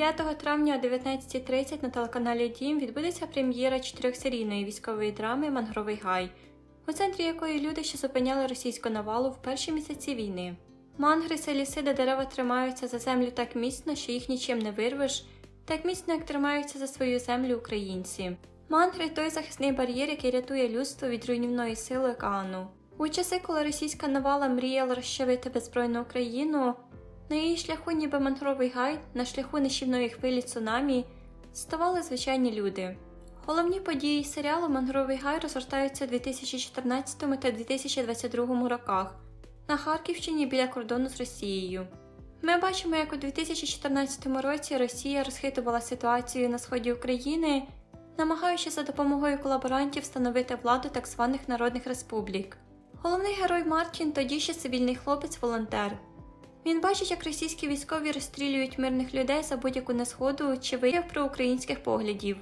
5 травня о 19.30 на телеканалі Дім відбудеться прем'єра чотирьохсерійної військової драми Мангровий гай, у центрі якої люди ще зупиняли російську навалу в перші місяці війни. Мангри це ліси, де дерева тримаються за землю так міцно, що їх нічим не вирвеш, так міцно, як тримаються за свою землю українці. Мангри той захисний бар'єр, який рятує людство від руйнівної сили океану. У часи, коли російська навала мріяла розчавити беззбройну Україну, на її шляху, ніби мангровий гай, на шляху нищівної хвилі цунамі, ставали звичайні люди. Головні події серіалу Мангровий гай розгортаються у 2014 та 2022 роках на Харківщині біля кордону з Росією. Ми бачимо, як у 2014 році Росія розхитувала ситуацію на сході України, намагаючись за допомогою колаборантів встановити владу так званих народних республік. Головний герой Мартін тоді ще цивільний хлопець-волонтер. Він бачить, як російські військові розстрілюють мирних людей за будь-яку несходу чи вияв проукраїнських поглядів.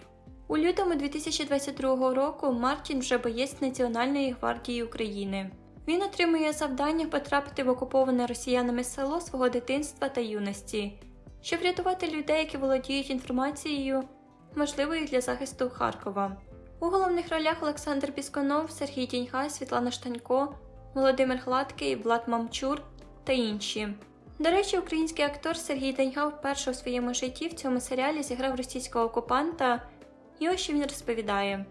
У лютому 2022 року Мартін вже боєць Національної гвардії України. Він отримує завдання потрапити в окуповане росіянами село свого дитинства та юності, щоб рятувати людей, які володіють інформацією, можливою для захисту Харкова. У головних ролях Олександр Пісконов, Сергій Діньга, Світлана Штанько, Володимир Гладкий, Влад Мамчур та інші. До речі, український актор Сергій Деньга вперше у своєму житті в цьому серіалі зіграв російського окупанта, і ось що він розповідає.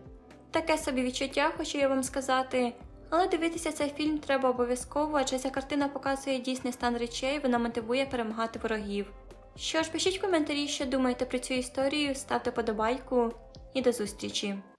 Таке собі відчуття, хочу я вам сказати, але дивитися цей фільм треба обов'язково, адже ця картина показує дійсний стан речей, вона мотивує перемагати ворогів. Що ж, пишіть в коментарі, що думаєте про цю історію, ставте подобайку і до зустрічі!